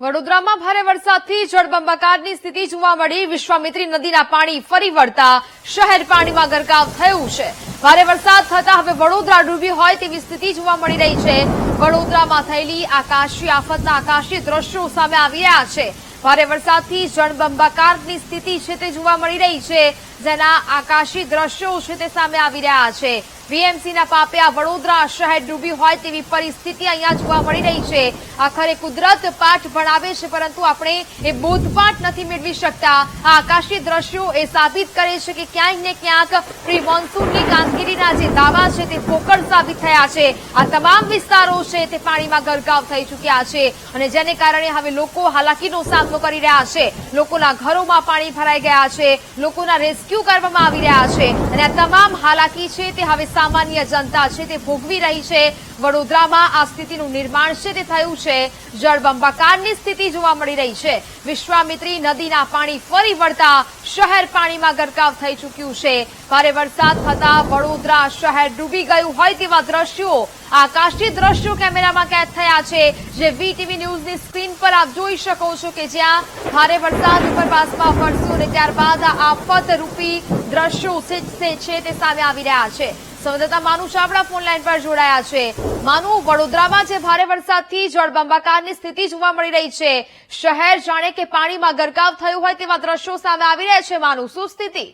વડોદરામાં ભારે વરસાદથી જળબંબાકારની સ્થિતિ જોવા મળી. વિશ્વામિત્રી નદીના પાણી ફરી વળતા શહેર પાણીમાં ગરકાવ થયું છે. ભારે વરસાદ થતા હવે વડોદરા ડૂબ્યું હોય તેવી સ્થિતિ જોવા મળી રહી છે. વડોદરામાં થયેલી આકાશી આફતના આકાશી દ્રશ્યો સામે આવી રહ્યા છે. ભારે વરસાદથી જળબંબાકારની સ્થિતિ છે તે જોવા મળી રહી છે. જેના આકાશી દ્રશ્યો છે તે સામે આવી રહ્યા છે. વીએમસીના પાપે આ વડોદરા શહેર ડૂબ્યું હોય તેવી પરિસ્થિતિ અહીંયા જોવા મળી રહી છે. આખરે કુદરત પાઠ ભણાવે છે, પરંતુ આપણે એ બોધપાઠ નથી મેળવી શકતા. આ આકાશી દ્રશ્યો એ સાબિત કરે છે કે ક્યાંક ને ક્યાંક પ્રી મોન્સૂનની કામગીરીના જે દાવા છે તે પોકળ સાબિત થયા છે. આ તમામ વિસ્તારો છે તે પાણીમાં ગરકાવ થઈ ચૂક્યા છે અને જેને કારણે હવે લોકો હાલાકીનો સામનો કરી રહ્યા છે. લોકોના ઘરોમાં પાણી ભરાઈ ગયા છે. લોકોના રેસ્ક્યુ કરવામાં આવી રહ્યા છે. અને આ તમામ હાલાકી છે તે હવે સામાન્ય જનતા છે તે ભોગવી રહી છે. વડોદરામાં આ સ્થિતિનું નિર્માણ છે તે થયું છે. જળબંબાકારની સ્થિતિ જોવા મળી રહી છે. વિશ્વામિત્રી નદીના પાણી ફરી વળતા શહેર પાણીમાં ગરકાવ થઈ ચૂક્યું છે. ભારે વરસાદ થતા વડોદરા શહેર ડૂબી ગયું હોય તેવા દ્રશ્યો આકાશી દ્રશ્યો કેમેરામાં કેદ થયા છે. જે વીટીવી ન્યૂઝની સ્ક્રીન પર આપ જોઈ શકો છો કે જ્યાં ભારે વરસાદ ઉપરવાસમાં વરસ્યો અને ત્યારબાદ આ આફત રૂપી દ્રશ્યો છે તે સામે આવી રહ્યા છે. સંવાદદાતા માનુ ચાવડા ફોન લાઈન પર જોડાયા છે. માનુ, વડોદરામાં જે ભારે વરસાદથી જળબંબાકારની સ્થિતિ જોવા મળી રહી છે. શહેર જાણે કે પાણીમાં ગરકાવ થયું હોય તેવા દ્રશ્યો સામે આવી રહ્યા છે. માનુ, શું સ્થિતિ?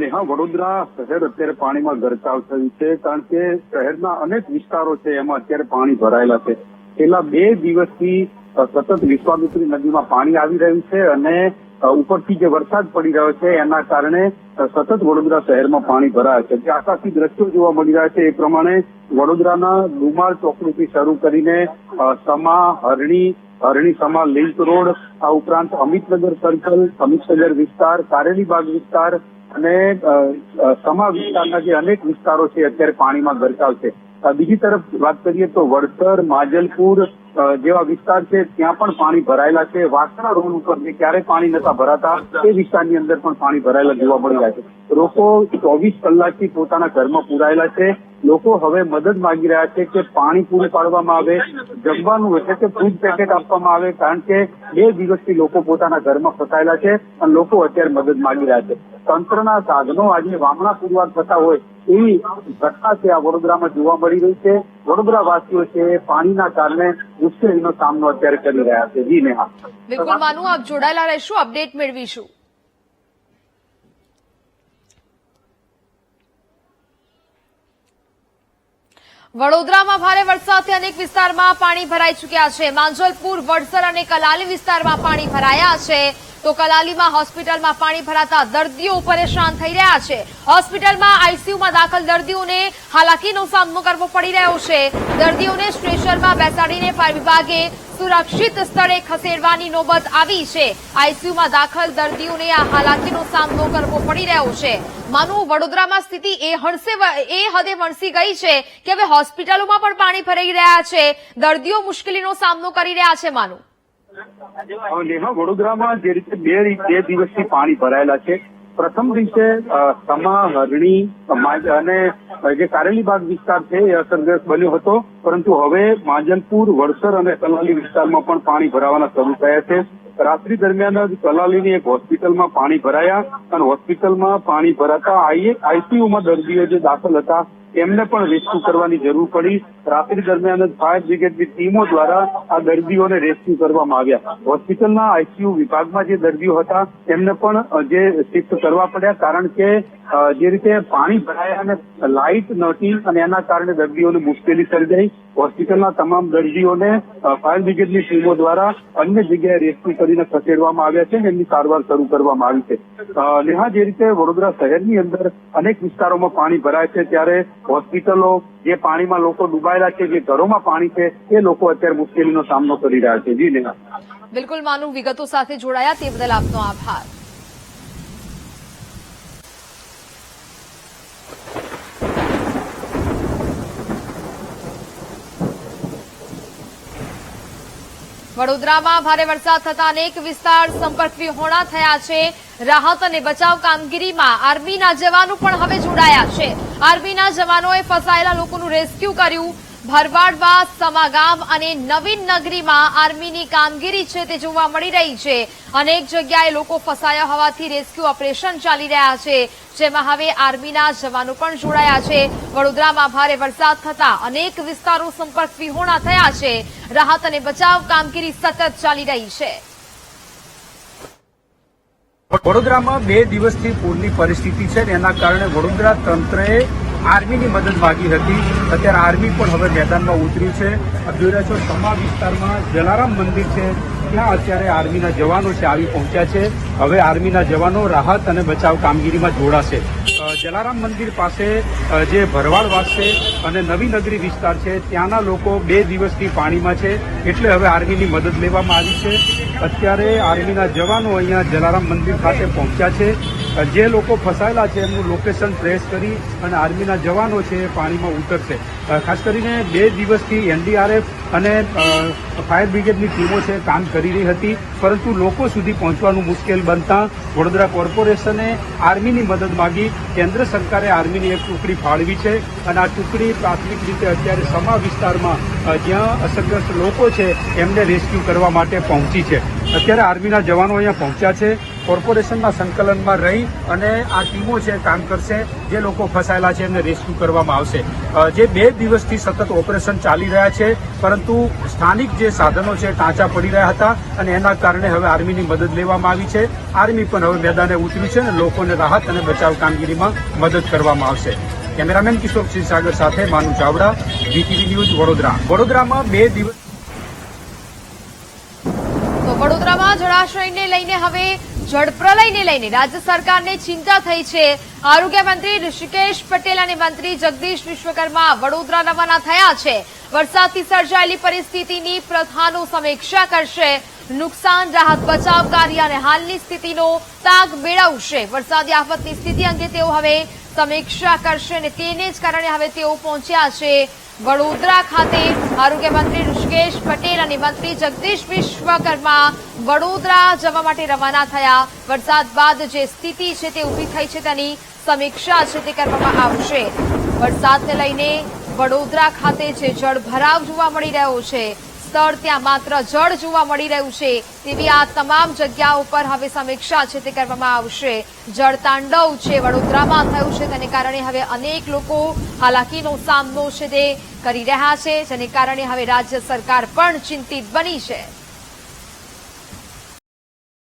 નેહા, વડોદરા શહેર અત્યારે પાણીમાં ગરકાવ થયું છે કારણ કે શહેરના અનેક વિસ્તારો છે એમાં અત્યારે પાણી ભરાયેલા છે. છેલ્લા બે દિવસથી સતત વિશ્વામિત્રી નદીમાં પાણી આવી રહ્યું છે અને ઉપરથી જે વરસાદ પડી રહ્યો છે, એના કારણે સતત વડોદરા શહેરમાં પાણી ભરાયા છે. જે આકાશી દ્રશ્યો જોવા મળી રહ્યા છે, એ પ્રમાણે વડોદરાના ડુમાર ચોકડીથી શરૂ કરીને સમા, હરણી હરણી સમા, લિંક રોડ, આ ઉપરાંત અમિતનગર સર્કલ, અમિતનગર વિસ્તાર કારેલીબાગ વિસ્તાર અને સમા વિસ્તારના જે અનેક વિસ્તારો છે અત્યારે પાણીમાં ગરકાવ છે. બીજી તરફ વાત કરીએ તો વડસર, માજલપુર જેવા વિસ્તાર છે, ત્યાં પણ પાણી ભરાયેલા છે. વાસણા રોડ ઉપર જે ક્યારે પાણી નતા ભરાતા તે વિસ્તારની અંદર પણ પાણી ભરાયેલા જોવા મળી રહ્યા છે. લોકો ચોવીસ કલાકથી પોતાના ઘરમાં પુરાયેલા છે. લોકો હવે મદદ માંગી રહ્યા છે કે પાણી પૂરું પાડવામાં આવે, જમવાનું એટલે કે ફૂડ પેકેટ આપવામાં આવે, કારણ કે બે દિવસથી લોકો પોતાના ઘરમાં ફસાયેલા છે અને લોકો અત્યારે મદદ માંગી રહ્યા છે. તંત્રના સાધનો આજે વામણા પુરવાર થતા હોય, એવી ઘટના છે આ વડોદરામાં જોવા મળી રહી છે. વડોદરા વાસીઓ છે, પાણીના કારણે મુશ્કેલીનો સામનો અત્યારે કરી રહ્યા છે. જી નેહા. બિલકુલ, માનુ, આપ જોડાયેલા રહેશું, અપડેટ મેળવીશું. વડોદરામાં ભારે વરસાદથી અનેક વિસ્તારમાં પાણી ભરાઈ ચૂક્યા છે. માંજલપુર, વડસર અને કલાલી વિસ્તારમાં પાણી ભરાયા છે. તો કલાલીમાં હોસ્પિટલમાં પાણી ભરાતા દર્દીઓ પરેશાન થઈ રહ્યા છે. હોસ્પિટલમાં આઈસીયુમાં દાખલ દર્દીઓને હાલાકીનો સામનો કરવો પડી રહ્યો છે. દર્દીઓને સ્ટ્રેચરમાં બેસાડીને ફાયર વિભાગે સુરક્ષિત સ્થળે ખસેડવાની નોબત આવી છે. આઈસીયુમાં દાખલ દર્દીઓને આ હાલાકીનો સામનો કરવો પડી રહ્યો છે. માનું વડોદરામાં સ્થિતિ એ હણસે એ હદે વણસી ગઈ છે કે હવે હોસ્પિટલોમાં પણ પાણી ભરાઈ રહ્યા છે. દર્દીઓ મુશ્કેલીનો સામનો કરી રહ્યા છે, માનું. નેહા, વડોદરામાં જે રીતે બે બે દિવસથી પાણી ભરાયેલા છે. પ્રથમ દિવસે સમા હરણી અને જે કારેલીબાગ વિસ્તાર છે એ અસરગ્રસ્ત બન્યો હતો. પરંતુ હવે માંજલપુર વડસર અને કલાલી વિસ્તારમાં પણ પાણી ભરાવાના શરૂ થયા છે. રાત્રિ દરમિયાન જ કલાલીની એક હોસ્પિટલમાં પાણી ભરાયા અને હોસ્પિટલમાં પાણી ભરાતા આઈસીયુમાં દર્દીઓ જે દાખલ હતા એમને પણ રેસ્ક્યુ કરવાની જરૂર પડી. રાત્રિ દરમિયાન જ ફાયર બ્રિગેડની ટીમો દ્વારા આ દર્દીઓને રેસ્ક્યુ કરવામાં આવ્યા. હોસ્પિટલના આઈસીયુ વિભાગમાં જે દર્દીઓ હતા, એમને પણ જે શિફ્ટ કરવા પડ્યા. કારણ કે જે રીતે પાણી ભરાયા અને લાઇટ નહોતી અને એના કારણે દર્દીઓને મુશ્કેલી સર્જાઈ. હોસ્પિટલના તમામ દર્દીઓને ફાયર બ્રિગેડની ટીમો દ્વારા અન્ય જગ્યાએ રેસ્ક્યુ કરીને ખસેડવામાં આવ્યા છે અને એમની સારવાર શરૂ કરવામાં આવી છે. નેહા, જે રીતે વડોદરા શહેરની અંદર અનેક વિસ્તારોમાં પાણી ભરાય છે, ત્યારે હોસ્પિટલો, જે પાણીમાં લોકો ડૂબાયેલા છે, જે ઘરોમાં પાણી છે, એ લોકો અત્યારે મુશ્કેલીનો સામનો કરી રહ્યા છે. જી નેહા. બિલકુલ માનું વિગતો સાથે જોડાયા. તે બદલ આપનો આભાર. વડોદરામાં ભારે વરસાદ થતા અનેક વિસ્તાર સંપર્ક વિહોણા થયા છે. રાહત અને બચાવ કામગીરીમાં આર્મીના જવાનો પણ હવે જોડાયા છે. આર્મીના જવાનોએ ફસાયેલા લોકોનું રેસ્ક્યુ કર્યું. ભરવાડવા સમાગામ અને નવીન નગરીમાં આર્મીની કામગીરી છે તે જોવા મળી રહી છે. અનેક જગ્યાએ લોકો ફસાયા હોવાથી રેસ્ક્યુ ઓપરેશન ચાલી રહ્યા છે. જેમાં હવે આર્મીના જવાનો પણ જોડાયા છે. વડોદરામાં ભારે વરસાદ થતા અનેક વિસ્તારો સંપર્ક વિહોણા થયા છે. રાહત અને બચાવ કામગીરી સતત ચાલી રહી છે. વડોદરામાં બે દિવસથી પૂરની પરિસ્થિતિ છે એના કારણે વડોદરા તંત્રએ આર્મીની મદદ માંગી હતી. અત્યારે આર્મી પણ હવે મેદાનમાં ઉતર્યું છે. આપ સમા વિસ્તારમાં જલારામ મંદિર છે. ત્યાં અત્યારે આર્મીના જવાનો છે, આવી પહોંચ્યા છે. હવે આર્મીના જવાનો રાહત અને બચાવ કામગીરીમાં જોડાશે. જલારામ મંદિર પાસે જે ભરવાડવાસ છે અને નવી નગરી વિસ્તાર છે, ત્યાંના લોકો બે દિવસથી પાણીમાં છે, એટલે હવે આર્મીની મદદ લેવામાં આવી છે. અત્યારે આર્મીના જવાનો અહીંયા જલારામ મંદિર ખાતે પહોંચ્યા છે. જે લોકો ફસાયેલા છે, એમનું લોકેશન ટ્રેસ કરી અને આર્મીના જવાનો છે એ પાણીમાં ઉતરશે. ખાસ કરીને બે દિવસથી એનડીઆરએફ અને ફાયર બ્રિગેડની ટીમો છે કામ કરી રહી હતી, પરંતુ લોકો સુધી પહોંચવાનું મુશ્કેલ બનતા વડોદરા કોર્પોરેશને આર્મીની મદદ માંગી. કેન્દ્ર સરકારે આર્મીની એક ટુકડી ફાળવી છે અને આ ટુકડી પ્રાથમિક રીતે અત્યારે સમા વિસ્તારમાં જ્યાં અસરગ્રસ્ત લોકો છે એમને રેસ્ક્યુ કરવા માટે પહોંચી છે. અત્યારે આર્મીના જવાનો અહીંયા પહોંચ્યા છે. કોર્પોરેશનના સંકલનમાં રહી અને આ ટીમો છે, કામ કરશે, જે લોકો ફસાયેલા છે, એમને રેસ્ક્યુ કરવામાં આવશે. જે બે દિવસથી સતત ઓપરેશન ચાલી રહ્યા છે, પરંતુ સ્થાનિક જે સાધનો છે, ટાંચા પડી રહ્યા હતા અને એના કારણે હવે આર્મીની મદદ લેવામાં આવી છે. આર્મી પણ હવે મેદાને ઉતર્યું છે અને લોકોને રાહત અને બચાવ કામગીરીમાં મદદ કરવામાં આવશે. કેમેરામેન કિશોર સાગર સાથે માનુ ચાવડા વીટીવી ન્યૂઝ વડોદરા. વડોદરામાં બે દિવસ વડોદરામાં જળાશયને લઈને હવે જળપ્રલયને લઈને રાજ્ય સરકારને ચિંતા થઈ છે. આરોગ્ય મંત્રી ઋષિકેશ પટેલ અને મંત્રી જગદીશ વિશ્વકર્મા વડોદરા રવાના થયા છે. વરસાદથી સર્જાયેલી પરિસ્થિતિની પ્રથાનો સમીક્ષા કરશે. નુકસાન, રાહત બચાવ કાર્ય અને હાલની સ્થિતિનો તાગ મેળવશે. વરસાદી આફતની સ્થિતિ અંગે તેઓ હવે સમીક્ષા કરશે અને તેને જ કારણે હવે તેઓ પહોંચ્યા છે વડોદરા ખાતે. આરોગ્ય મંત્રી ઋષિકેશ પટેલ અને મંત્રી જગદીશ વિશ્વકર્મા વડોદરા જવા માટે રવાના થયા. વરસાદ બાદ જે સ્થિતિ છે તે ઊભી થઈ છે તેની સમીક્ષા છે તે કરવામાં આવશે. વરસાદને લઈને વડોદરા ખાતે જે જળભરાવ જોવા મળી રહ્યો છે, સ્થળ ત્યાં માત્ર જળ જોવા મળી રહ્યું છે તેવી આ તમામ જગ્યાઓ પર હવે સમીક્ષા છે તે કરવામાં આવશે. જળ તાંડવ છે વડોદરામાં થયું છે તેને કારણે હવે અનેક લોકો હાલાકીનો સામનો છે તે કરી રહ્યા છે, જેને કારણે હવે રાજ્ય સરકાર પણ ચિંતિત બની છે.